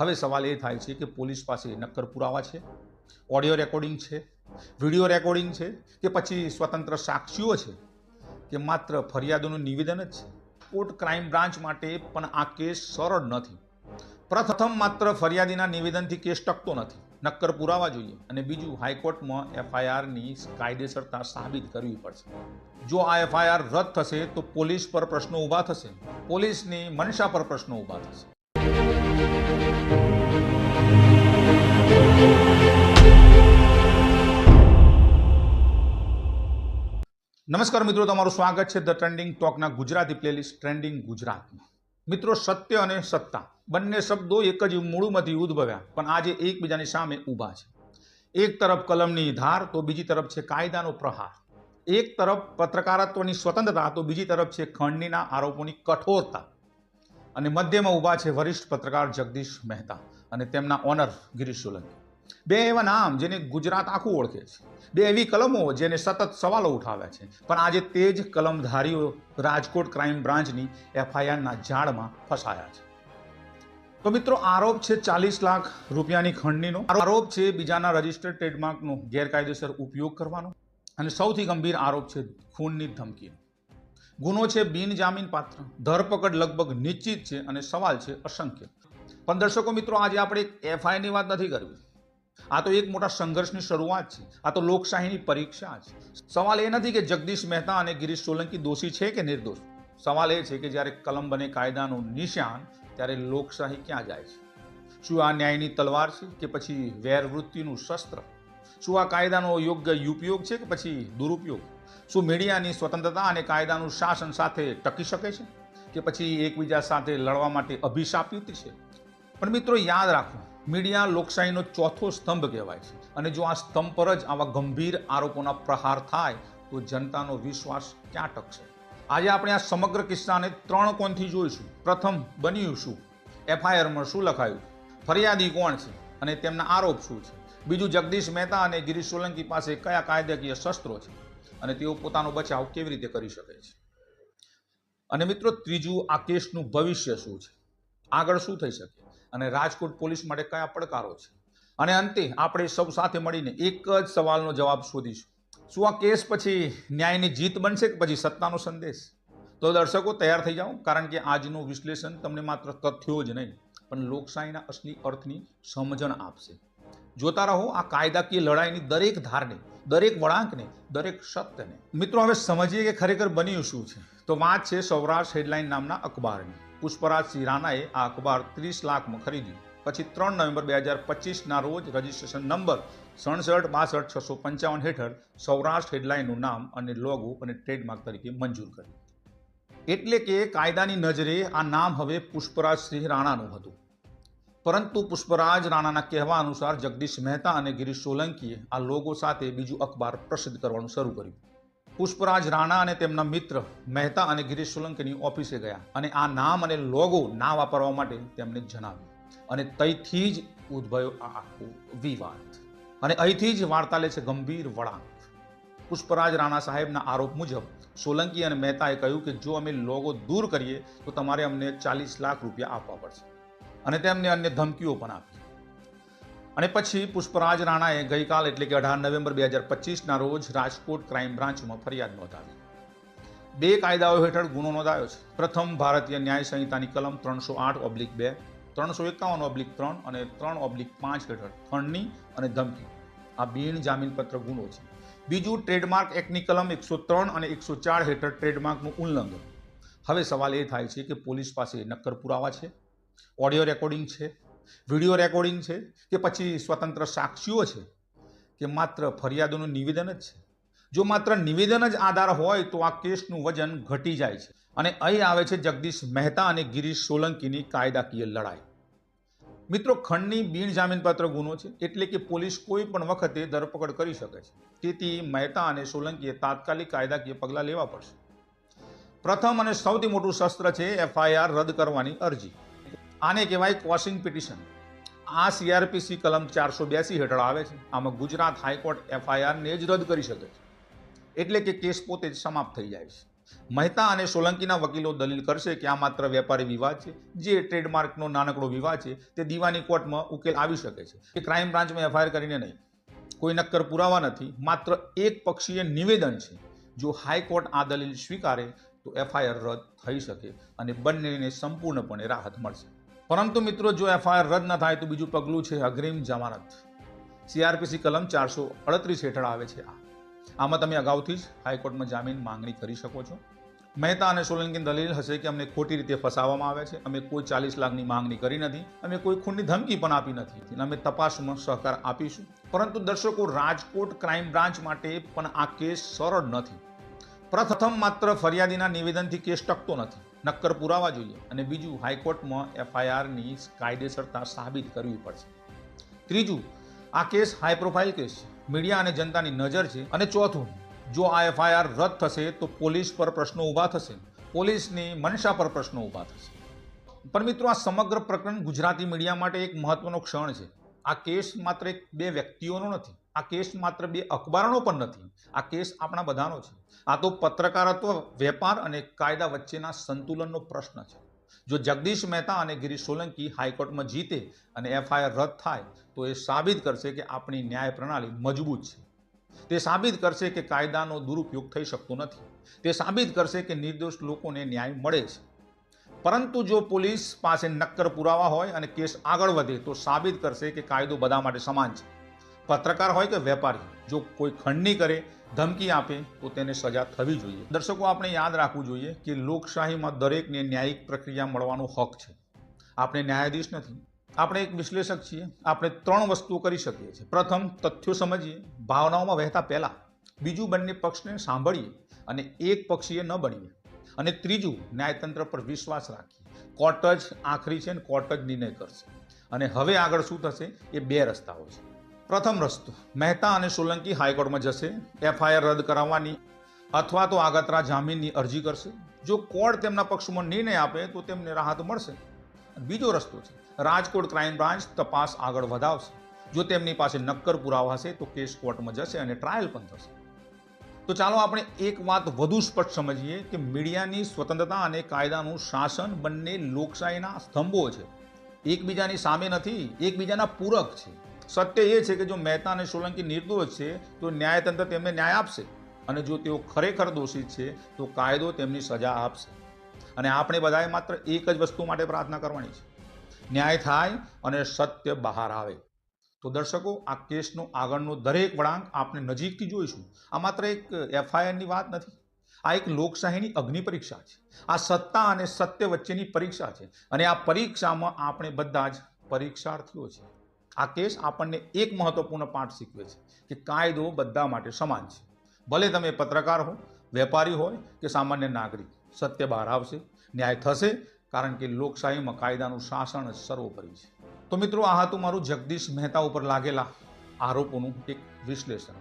હવે સવાલ એ થાય છે કે પોલીસ પાસે નક્કર પુરાવા છે? ઓડિયો રેકોર્ડિંગ છે? વીડિયો રેકોર્ડિંગ છે? કે પછી સ્વતંત્ર સાક્ષીઓ છે? કે માત્ર ફરિયાદોનું નિવેદન જ છે? કોર્ટ ક્રાઇમ બ્રાન્ચ માટે પણ આ કેસ સરળ નથી. પ્રથમ માત્ર ફરિયાદીના નિવેદનથી કેસ ટકતો નથી. નક્કર પુરાવા જોઈએ અને બીજું હાઈકોર્ટમાં એફઆઈઆરની કાયદેસરતા સાબિત કરવી પડશે. જો આ એફઆઈઆર રદ થશે તો પોલીસ પર પ્રશ્નો ઊભા થશે. પોલીસની મનસા પર પ્રશ્નો ઊભા થશે. નમસ્કાર મિત્રો, તમારું સ્વાગત છે ધ ટ્રેન્ડિંગ ટોકના ગુજરાતી પ્લેલિસ્ટ ટ્રેન્ડિંગ ગુજરાતમાં. મિત્રો, સત્ય અને સત્તા, બંને શબ્દો એક જ મૂળમાંથી ઉદ્ભવ્યા, પણ આજે એકબીજાની સામે ઊભા છે. એક તરફ કલમની ધાર, તો બીજી તરફ છે કાયદાનો પ્રહાર. એક તરફ પત્રકારત્વની સ્વતંત્રતા, તો બીજી તરફ છે ખંડનીના આરોપોની કઠોરતા. અને મધ્યમાં ઊભા છે વરિષ્ઠ પત્રકાર જગદીશ મહેતા અને તેમના ઓનર ગિરીશ સોલંકી. બે એવા નામ જેને ગુજરાત આખું ઓળખે છે. બે એવી કલમો જેને સતત સવાલો ઉઠાવ્યા છે. પણ આજે તે જ કલમધારીઓ રાજકોટ ક્રાઇમ બ્રાન્ચની એફઆઈઆરના જાળમાં ફસાયા છે. તો મિત્રો, આરોપ છે ચાલીસ લાખ રૂપિયાની ખંડણીનો આરોપ છે બીજાના રજિસ્ટર્ડ ટ્રેડમાર્કનો ગેરકાયદેસર ઉપયોગ કરવાનો. અને સૌથી ગંભીર આરોપ છે ખૂનની ધમકીનો. ગુનો છે બિનજામીન પાત્ર. ધરપકડ લગભગ નિશ્ચિત છે અને સવાલ છે અસંખ્ય. પણ દર્શકો મિત્રો, આજે આપણે એફઆઈઆરની વાત નથી કરવી. આ તો એક મોટા સંઘર્ષની શરૂઆત છે. આ તો લોકશાહીની પરીક્ષા છે. સવાલ એ નથી કે જગદીશ મહેતા અને ગિરીશ સોલંકી દોષી છે કે નિર્દોષ? સવાલ એ છે કે જ્યારે કલમ બને કાયદાનું નિશાન, ત્યારે લોકશાહી ક્યાં જાય છે? શું આ ન્યાયની તલવાર છે કે પછી વેરવૃત્તિનું શસ્ત્ર? શું આ કાયદાનો યોગ્ય ઉપયોગ છે કે પછી દુરુપયોગ? શું મીડિયાની સ્વતંત્રતા અને કાયદાનું શાસન સાથે ટકી શકે છે? કે પછી એકબીજા સાથે લડવા માટે અભિશાપિત છે? પણ મિત્રો, યાદ રાખો મીડિયા લોકશાહીનો ચોથો સ્તંભ કહેવાય છે. અને જો આ સ્તંભ પર જ આવા ગંભીર આરોપોના પ્રહાર થાય, તો જનતાનો વિશ્વાસ ક્યાં ટકશે? આજે આપણે આ સમગ્ર કિસ્સાને ત્રણ કોણથી જોઈશું. પ્રથમ, બન્યું શું? એફઆઈઆરમાં શું લખાયું? ફરિયાદી કોણ છે અને તેમના આરોપ શું છે? બીજું, જગદીશ મહેતા અને ગિરીશ સોલંકી પાસે કયા કાયદાકીય શસ્ત્રો છે? અને તેઓ પોતાનો બચાવ કેવી રીતે કરી શકે છે? અને મિત્રો, ત્રીજું, આ કેસનું ભવિષ્ય શું છે? આગળ શું થઈ શકે? અને રાજકોટ પોલીસ માટે કયા પડકારો છે? અને અંતે આપણે સૌ સાથે મળીને એક જ સવાલનો જવાબ શોધીશું. શું આ કેસ પછી ન્યાયની જીત બનશે કે પછી સત્તાનો સંદેશ? તો દર્શકો, તૈયાર થઈ જાઓ, કારણ કે આજનું વિશ્લેષણ તમને માત્ર તથ્યો જ નહીં, પણ લોકશાહીના અસલી અર્થની સમજણ આપશે. જોતા રહો, આ કાયદાકીય લડાઈની દરેક ધારને, દરેક વળાંકને, દરેક સત્યને. મિત્રો, હવે સમજીએ કે ખરેખર બન્યું શું છે? તો વાત છે સૌરાષ્ટ્ર હેડલાઇન નામના અખબારની. પુષ્પરાજ સિંહ રાણાએ આ અખબાર ત્રીસ લાખમાં ખરીદ્યું. પછી ત્રણ નવેમ્બર બે હજાર પચીસના રોજ રજિસ્ટ્રેશન નંબર સડસઠ, બાસઠ, છસો પંચાવન હેઠળ સૌરાષ્ટ્ર હેડલાઇનનું નામ અને લોગો અને ટ્રેડમાર્ક તરીકે મંજૂર કર્યું. એટલે કે કાયદાની નજરે આ નામ હવે પુષ્પરાજ સિંહ રાણાનું હતું. પરંતુ પુષ્પરાજ રાણાના કહેવા અનુસાર જગદીશ મહેતા અને ગિરીશ સોલંકીએ આ લોગો સાથે બીજું અખબાર પ્રસિદ્ધ કરવાનું શરૂ કર્યું. પુષ્પરાજ રાણા અને તેમના મિત્ર મહેતા અને ગિરીશ સોલંકીની ઓફિસે ગયા અને આ નામ અને લોગો ના વાપરવા માટે તેમને જણાવ્યું. અને તઈથી જ ઉદ્ભવ્યો આ આખો વિવાદ. અને અહીંથી જ વાર્તા લે છે ગંભીર વળાંક. પુષ્પરાજ રાણા સાહેબના આરોપ મુજબ, સોલંકી અને મહેતાએ કહ્યું કે જો અમે લોગો દૂર કરીએ, તો તમારે અમને ચાલીસ લાખ રૂપિયા આપવા પડશે. અને તેમને અન્ય ધમકીઓ પણ આપી. અને પછી પુષ્પરાજ રાણાએ ગઈકાલ એટલે કે અઢાર નવેમ્બર બે હજાર પચીસના રોજ રાજકોટ ક્રાઇમ બ્રાન્ચમાં ફરિયાદ નોંધાવી. બે કાયદાઓ હેઠળ ગુનો નોંધાયો છે. પ્રથમ ભારતીય ન્યાય સંહિતાની કલમ ત્રણસો આઠ ઓબ્લિક બે, ત્રણસો એકાવન ઓબ્લિક ત્રણ અને ત્રણ ઓબ્લિક પાંચ હેઠળ ખંડની અને ધમકી. આ બિન જામીનપત્ર ગુનો છે. બીજું ટ્રેડમાર્ક એક્ટની કલમ એકસો ત્રણ અને એકસો ચાર હેઠળ ટ્રેડમાર્કનું ઉલ્લંઘન. હવે સવાલ એ થાય છે કે પોલીસ પાસે નક્કર પુરાવા છે? ઓડિયો રેકોર્ડિંગ છે? વીડિયો રેકોર્ડિંગ છે કે પછી સ્વતંત્ર સાક્ષીઓ છે કે માત્ર ફરિયાદોનું નિવેદન જ છે? જો માત્ર નિવેદન જ આધાર હોય તો આ કેસનું વજન ઘટી જાય છે. અને અહીં આવે છે જગદીશ મહેતા અને ગિરીશ સોલંકીની કાયદાકીય લડાઈ. મિત્રો, ખંડની બિનજામીનપાત્ર ગુનો છે એટલે કે પોલીસ કોઈ પણ વખતે ધરપકડ કરી શકે છે. તેથી મહેતા અને સોલંકીએ તાત્કાલિક કાયદાકીય પગલાં લેવા પડશે. પ્રથમ અને સૌથી મોટું શસ્ત્ર છે એફઆઈઆર રદ કરવાની અરજી. આને કહેવાય કોસિંગ પિટિશન આ સીઆરપીસી કલમ ચારસો બ્યાસી હેઠળ આવે છે. આમાં ગુજરાત હાઈકોર્ટ એફઆઈઆરને જ રદ કરી શકે છે. એટલે કે કેસ પોતે જ સમાપ્ત થઈ જાય છે. મહેતા અને સોલંકીના વકીલો દલીલ કરશે કે આ માત્ર વેપારી વિવાદ છે. જે ટ્રેડમાર્કનો નાનકડો વિવાદ છે, તે દીવાની કોર્ટમાં ઉકેલ આવી શકે છે. કે ક્રાઇમ બ્રાન્ચમાં એફઆઈઆર કરીને નહીં. કોઈ નક્કર પુરાવા નથી. માત્ર એક પક્ષીય નિવેદન છે. જો હાઈકોર્ટ આ દલીલ સ્વીકારે, તો એફઆઈઆર રદ થઈ શકે અને બંનેને સંપૂર્ણપણે રાહત મળશે. પરંતુ મિત્રો, જો એફઆઈઆર રદ ન થાય તો બીજું પગલું છે અગ્રિમ જમાનત. સીઆરપીસી કલમ ચારસો અડત્રીસ હેઠળ આવે છે આ. આમાં તમે અગાઉથી જ હાઈકોર્ટમાં જામીન માંગણી કરી શકો છો. મહેતા અને સોલંકીની દલીલ હશે કે અમને ખોટી રીતે ફસાવવામાં આવે છે. અમે કોઈ ચાલીસ લાખની માંગણી કરી નથી. અમે કોઈ ખૂનની ધમકી પણ આપી નથી. અમે તપાસમાં સહકાર આપીશું. પરંતુ દર્શકો, રાજકોટ ક્રાઇમ બ્રાન્ચ માટે પણ આ કેસ સરળ નથી. પ્રથમ માત્ર ફરિયાદીના નિવેદનથી કેસ ટકતો નથી. નક્કર પુરાવા જોઈએ અને બીજું હાઈકોર્ટમાં એફઆઈઆરની કાયદેસરતા સાબિત કરવી પડશે. ત્રીજું, આ કેસ હાઈ પ્રોફાઇલ કેસ છે. મીડિયા અને જનતાની નજર છે. અને ચોથું, જો આ એફઆઈઆર રદ થશે તો પોલીસ પર પ્રશ્નો ઊભા થશે. પોલીસની મનસા પર પ્રશ્નો ઊભા થશે. પણ મિત્રો, આ સમગ્ર પ્રકરણ ગુજરાતી મીડિયા માટે એક મહત્વનો ક્ષણ છે. આ કેસ માત્ર એક બે વ્યક્તિઓનો નથી. આ કેસ માત્ર બે અખબારોનો પણ નથી, આ કેસ આપણા બધાનો છે. આ તો પત્રકારત્વ, વેપાર અને કાયદા વચ્ચેના સંતુલનનો પ્રશ્ન છે. જો જગદીશ મહેતા અને ગિરીશ સોલંકી હાઈકોર્ટમાં જીતે અને એફઆઈઆર રદ થાય, તો એ સાબિત કરશે કે આપણી ન્યાય પ્રણાલી મજબૂત છે. તે સાબિત કરશે કે કાયદાનો દુરુપયોગ થઈ શકતો નથી. તે સાબિત કરશે કે નિર્દોષ લોકોને ન્યાય મળે છે. પરંતુ જો પોલીસ પાસે નક્કર પુરાવા હોય અને કેસ આગળ વધે, તો સાબિત કરશે કે કાયદો બધા માટે સમાન છે. પત્રકાર હોય કે વેપારી જો કોઈ ખંડણી કરે, ધમકી આપે, તો તેને સજા થવી જોઈએ. દર્શકો, આપણે યાદ રાખવું જોઈએ કે લોકશાહીમાં દરેકને ન્યાયિક પ્રક્રિયા મળવાનો હક છે. આપણે ન્યાયાધીશ નથી. આપણે એક વિશ્લેષક છીએ. આપણે ત્રણ વસ્તુઓ કરી શકીએ છીએ. પ્રથમ, તથ્યો સમજીએ. ભાવનાઓમાં વહેતા પહેલાં બીજું બંને પક્ષને સાંભળીએ અને એક પક્ષીય ન બનીએ. અને ત્રીજું, ન્યાયતંત્ર પર વિશ્વાસ રાખીએ. કોર્ટ જ આખરી છે અને કોર્ટ જ નિર્ણય કરશે. અને હવે આગળ શું થશે? એ બે રસ્તાઓ છે. પ્રથમ રસ્તો. મહેતા અને સોલંકી હાઈકોર્ટમાં જશે. એફઆઈઆર રદ કરાવવાની અથવા તો આગતરા જામીનની અરજી કરશે. જો કોર્ટ તેમના પક્ષમાં નિર્ણય આપે, તો તેમને રાહત મળશે. બીજો રસ્તો છે. રાજકોટ ક્રાઇમ બ્રાન્ચ તપાસ આગળ વધાવશે. જો તેમની પાસે નક્કર પુરાવા હશે, તો કેસ કોર્ટમાં જશે અને ટ્રાયલ પણ થશે. તો ચાલો આપણે એક વાત વધુ સ્પષ્ટ સમજીએ કે મીડિયાની સ્વતંત્રતા અને કાયદાનું શાસન બંને લોકશાહીના સ્તંભો છે. એકબીજાની સામે નથી, એકબીજાના પૂરક છે. સત્ય એ છે કે જો મહેતા અને સોલંકી નિર્દોષ છે, તો ન્યાયતંત્ર તેમને ન્યાય આપશે. અને જો તેઓ ખરેખર દોષિત છે, તો કાયદો તેમની સજા આપશે. અને આપણે બધાએ માત્ર એક જ વસ્તુ માટે પ્રાર્થના કરવાની છે. ન્યાય થાય અને સત્ય બહાર આવે. તો દર્શકો, આ કેસનો આગળનો દરેક વળાંક આપણે નજીકથી જોઈશું. આ માત્ર એક એફઆઈઆરની વાત નથી. આ એક લોકશાહીની અગ્નિ પરીક્ષા છે. આ સત્તા અને સત્ય વચ્ચેની પરીક્ષા છે. અને આ પરીક્ષામાં આપણે બધા જ પરીક્ષાર્થીઓ છીએ. આ કેસ આપણને એક મહત્વપૂર્ણ પાઠ શીખવે છે કે કાયદો બધા માટે સમાન છે. ભલે તમે પત્રકાર હો, વેપારી હોય કે સામાન્ય નાગરિક, સત્ય બહાર આવશે, ન્યાય થશે, કારણ કે લોકશાહીમાં કાયદાનું શાસન જ સર્વોપરી છે. તો મિત્રો, આ હતું મારું જગદીશ મહેતા ઉપર લાગેલા આરોપોનું એક વિશ્લેષણ.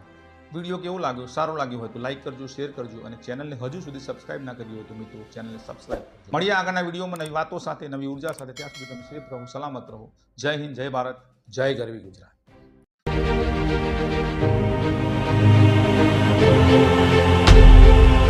વીડિયો કેવો લાગ્યો? સારો લાગ્યો હોય તો લાઇક કરજો, શેર કરજો અને ચેનલને હજુ સુધી સબસ્ક્રાઇબ ના કરી હોય તો મિત્રો, ચેનલને સબસ્ક્રાઇબ મળીએ આગળના વિડીયોમાં નવી વાતો સાથે, નવી ઊર્જા સાથે. ત્યાં સુધી તમે સેફ રહો, સલામત રહો. જય હિન્દ, જય ભારત. જય ગરવી ગુજરાત.